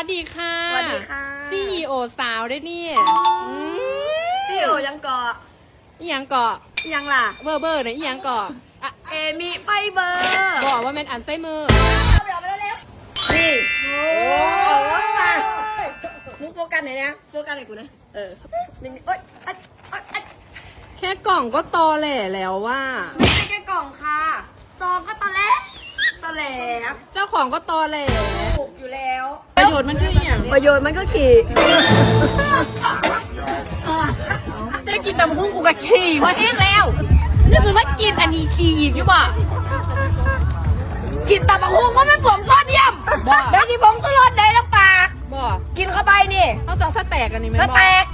ค่ะสวัสดีค่ะ CEO สาวได้เนี่ยอืมพี่โอยังเกาะอีหยังเกาะยังล่ะ เบอร์เบอร์เนี่ยอีหยังเกาะอะเอมิไฟเบอร์บอกว่าเป็นอันไซเมอร์นี่โอ้มามุกโฟกัสไหนอยนะโฟกัสไหนอยกูนะเออนี่นี่โอ๊ยอัดอัดอัดแค่กล่องก็ตอแหล่แล้วว่าไม่ใช่แค่กล่องค่ะซองก็ตะแหลตะแหลเจ้าของก็ตอแหล่ถูกอยู่แล้ว ประโยชน์มันคืออหย่างประโยชน์มันก็ขี่จะกินตำหุ้งกูกับขี่พอแห้งแล้วนี่คือว่ากินอันนี้ขี่อีกอยู่ป่ะกินตับกหุ่งก็ไม่ผงโซเดียมบ้าได้ที่ผงสุรสได้แล้วปากบ่กินเข้าไปนี่เขาต้องสแต็กอันนี้ไหมสบ่แต็ก